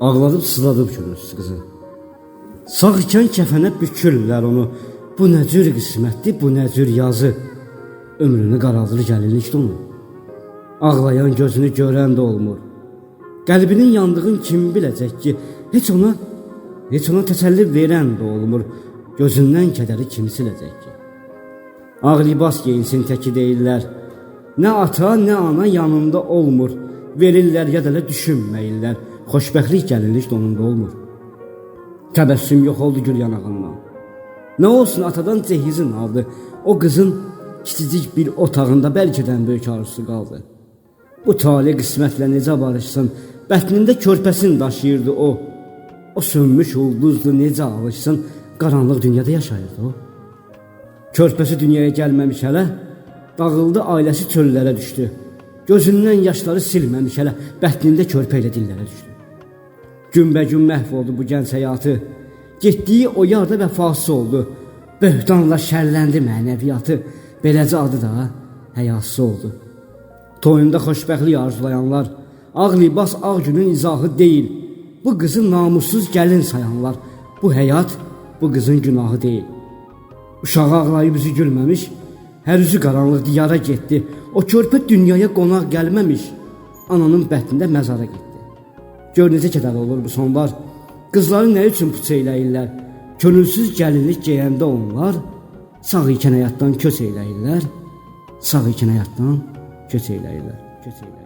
Ağladıb sızladıb könülsüz qızı. Sağ ikən kəfənə bükürlər onu. Bu nə cür qismətdir, bu nə cür yazı. Ömrünü qaraldır gəlinlik donu. Ağlayan gözünü görən də olmur. Qəlbinin yandığın kim biləcək ki, heç ona heç ona təsəlli verən də olmur. Gözündən kədəri kim siləcək ki? Ağ libas geyinsin təki deyirlər. Nə ata, nə ana yanında olmur. Verirlər ya da elə düşünməyirlər. Xoşbəxtlik gəlinlik donunda olmur. Təbəssüm yox oldu gül yanağından. Nə olsun atadan cehizin aldı. O qızın kiçicik bir otağında bəlkədən böyük arzusu qaldı. Bu tale qismətlə necə barışsın? Bətnində körpəsini daşıyırdı o. O sönmüş ulduzlu necə alışsın? Qaranlıq dünyada yaşayırdı o. Körpəsi dünyaya gəlməmiş hələ, dağıldı ailəsi çöllərə düşdü. Gözündən yaşları silməmiş hələ, bətnində körpə ilə dillərə düşdü. Günbəgün məhv oldu bu gənc həyatı. Getdiyi o yarda vəfasız oldu. Böhtanla şərləndi mənəviyyatı. Beləcə adı da həyasız oldu. Toyunda xoşbəxtlik arzulayanlar, ağ libas ağ günün izahı deyil. Bu qızı namussuz gəlin sayanlar, bu həyat bu qızın günahı deyil. Uşağı ağlayıb üzü gülməmiş, hər üzü qaranlıq diyara getdi. O körpə dünyaya qonaq gəlməmiş, ananın bətnində məzara getdi. Gör necə kədər olur bu sonbahar. Qızları nə üçün puç eləyirlər? Könülsüz gəlinlik geyəndə onlar sağ ikən həyatdan köç eləyirlər. Sağ ikən həyatdan köç eləyirlər. Köç eləyirlər.